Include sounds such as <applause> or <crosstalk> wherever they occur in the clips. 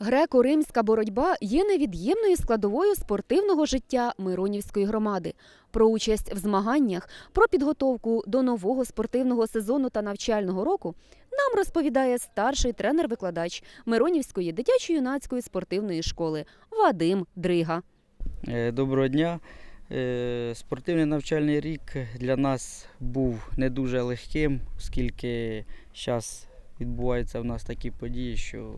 Греко-римська боротьба є невід'ємною складовою спортивного життя Миронівської громади. Про участь в змаганнях, про підготовку до нового спортивного сезону та навчального року нам розповідає старший тренер-викладач Миронівської дитячо-юнацької спортивної школи Вадим Дрига. Е, Доброго дня. Е, Спортивний навчальний рік для нас був не дуже легким, оскільки зараз відбуваються в нас такі події, що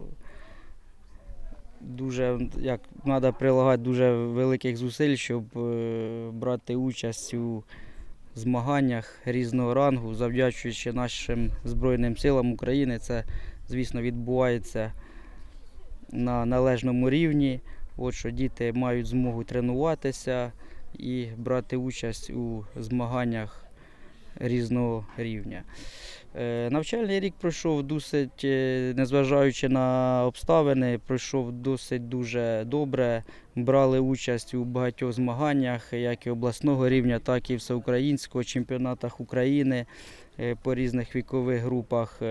дуже як треба прилагати дуже великих зусиль, щоб е, брати участь у змаганнях різного рангу, завдячуючи нашим Збройним силам України. Це, звісно, відбувається на належному рівні. От що діти мають змогу тренуватися і брати участь у змаганнях різного рівня. Е, Навчальний рік пройшов досить, е, незважаючи на обставини, пройшов досить дуже добре. Брали участь у багатьох змаганнях, як і обласного рівня, так і всеукраїнського чемпіонатах України е, по різних вікових групах.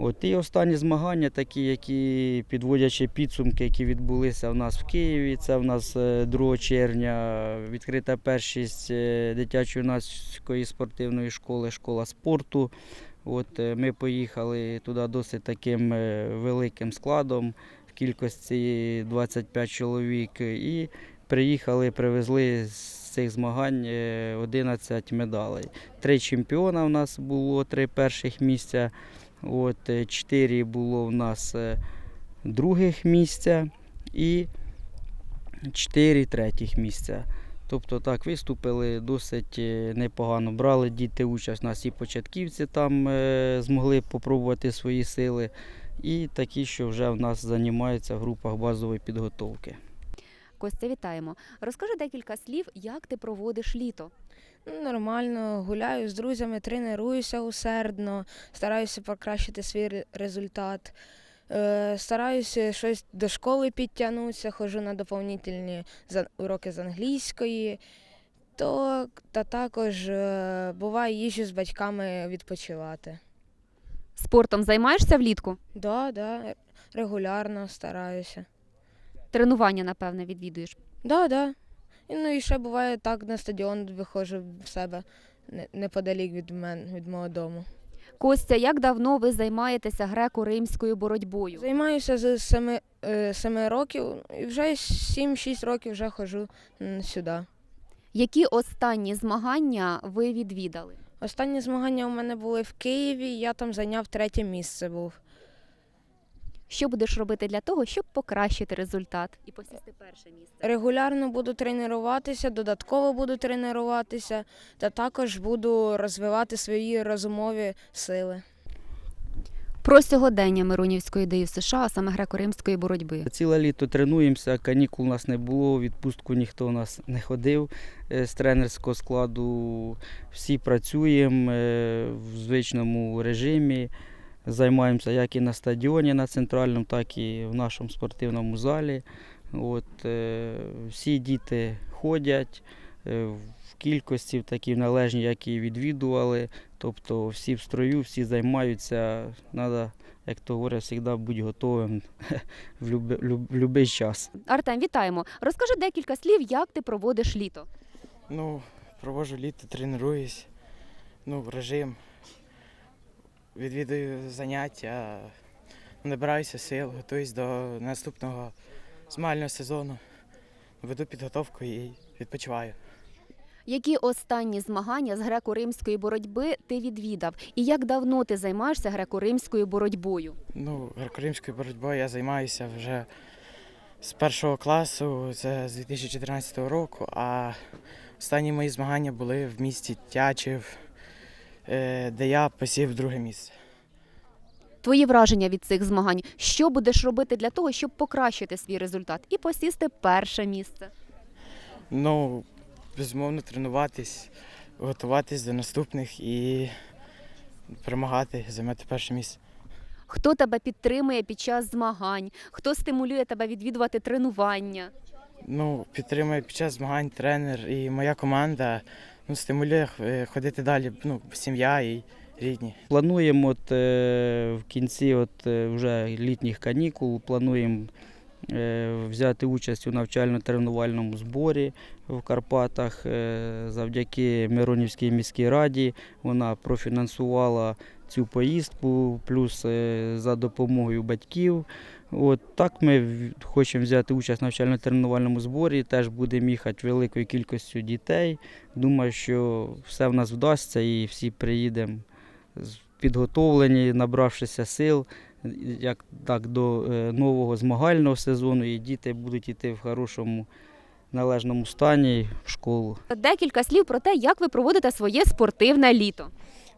Е, От і останні змагання, такі, які підводячи підсумки, які відбулися в нас в Києві. Це в нас е, 2 червня відкрита першість е, дитячо-юнацької спортивної школи, школа спорту. От е, ми поїхали туди досить таким е, великим складом в кількості 25 чоловік. І приїхали, привезли з цих змагань е, 11 медалей. Три чемпіона в нас було, три перших місця. От, е, чотири було в нас е, других місця і чотири третіх місця. Тобто так виступили досить е, непогано. Брали діти участь. У нас і початківці там е, змогли попробувати свої сили, і такі, що вже в нас займаються в групах базової підготовки. Костя, вітаємо. Розкажи декілька слів, як ти проводиш літо. Ну, Нормально, гуляю з друзями, тренуюся усердно, стараюся покращити свій результат. Е, стараюся щось до школи підтягнутися, ходжу на доповнительні уроки з англійської. То, та також е, буває їжджу з батьками відпочивати. Спортом займаєшся влітку? Да, да, регулярно стараюся. Тренування, напевне, відвідуєш. Да, да. І, ну і ще буває так на стадіон виходжу в себе не- неподалік від мене, від мого дому. Костя, як давно ви займаєтеся греко-римською боротьбою? Займаюся з семи, е, семи років і вже 7-6 років вже ходжу м, сюди. Які останні змагання ви відвідали? Останні змагання у мене були в Києві, я там зайняв третє місце був. Що будеш робити для того, щоб покращити результат і посісти перше місце? Регулярно буду тренуватися, додатково буду тренуватися, та також буду розвивати свої розумові сили. Про сьогодення Миронівської ДЮ США, а саме греко-римської боротьби. Ціле літо тренуємося, канікул у нас не було, відпустку ніхто у нас не ходив е, з тренерського складу. Всі працюємо е, в звичному режимі, займаємося як і на стадіоні на центральному, так і в нашому спортивному залі. От, е, всі діти ходять е, в кількості в такій належній, як і відвідували. Тобто всі в строю, всі займаються. Треба, як то говорять, завжди бути готовим <laughs> в будь-який час. Артем, вітаємо. Розкажи декілька слів, як ти проводиш літо. Ну, проводжу літо, тренуюсь, ну, режим, відвідую заняття, набираюся сил, готуюсь до наступного змагального сезону, веду підготовку і відпочиваю. Які останні змагання з греко-римської боротьби ти відвідав? І як давно ти займаєшся греко-римською боротьбою? Ну, греко-римською боротьбою я займаюся вже з першого класу, це з 2014 року, а останні мої змагання були в місті Тячів, де я посів друге місце. Твої враження від цих змагань? Що будеш робити для того, щоб покращити свій результат і посісти перше місце? Ну, безумовно, тренуватись, готуватись до наступних і перемагати, займати перше місце. Хто тебе підтримує під час змагань? Хто стимулює тебе відвідувати тренування? Ну, підтримує під час змагань тренер і моя команда ну, стимулює е, ходити далі, ну, сім'я і рідні. Плануємо от, е, в кінці от, е, вже літніх канікул, плануємо взяти участь у навчально-тренувальному зборі в Карпатах. Завдяки Миронівській міській раді вона профінансувала цю поїздку, плюс е, за допомогою батьків. От так ми хочемо взяти участь в навчально-тренувальному зборі. Теж будемо їхати великою кількістю дітей. Думаю, що все в нас вдасться і всі приїдемо підготовлені, набравшися сил, як так до е, нового змагального сезону, і діти будуть йти в хорошому належному стані в школу. Декілька слів про те, як ви проводите своє спортивне літо.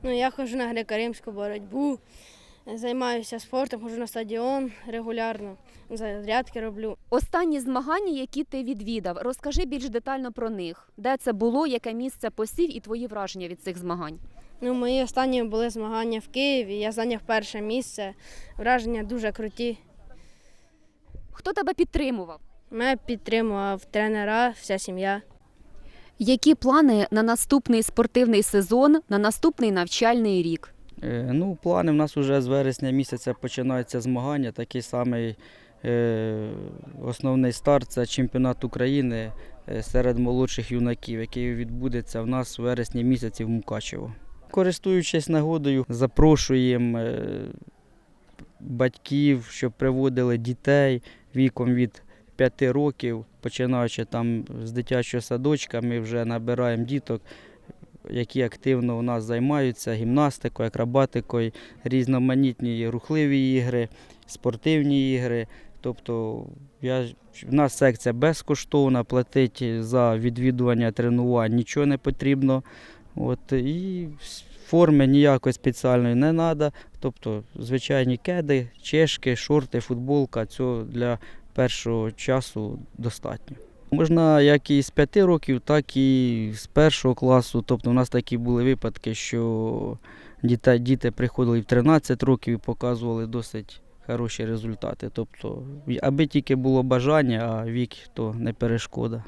Ну, я ходжу на греко-римську боротьбу, займаюся спортом, ходжу на стадіон регулярно, зарядки роблю. Останні змагання, які ти відвідав, розкажи більш детально про них. Де це було, яке місце посів і твої враження від цих змагань. Ну, мої останні були змагання в Києві, я зайняв перше місце. Враження дуже круті. Хто тебе підтримував? Мене підтримував тренера, вся сім'я. Які плани на наступний спортивний сезон, на наступний навчальний рік? Е, Ну, плани в нас вже з вересня місяця починаються змагання. Такий самий е, основний старт це чемпіонат України е, серед молодших юнаків, який відбудеться в нас в вересні місяці в Мукачево. Користуючись нагодою, запрошуємо батьків, щоб приводили дітей віком від 5 років, починаючи там з дитячого садочка, ми вже набираємо діток які активно у нас займаються гімнастикою, акробатикою, різноманітні рухливі ігри, спортивні ігри. Тобто я, в нас секція безкоштовна, платити за відвідування тренувань нічого не потрібно. От, і форми ніякої спеціальної не треба. Тобто звичайні кеди, чешки, шорти, футболка цього для першого часу достатньо. Можна як і з п'яти років, так і з першого класу. Тобто у нас такі були випадки, що діти, діти приходили в 13 років і показували досить хороші результати. Тобто, аби тільки було бажання, а вік то не перешкода.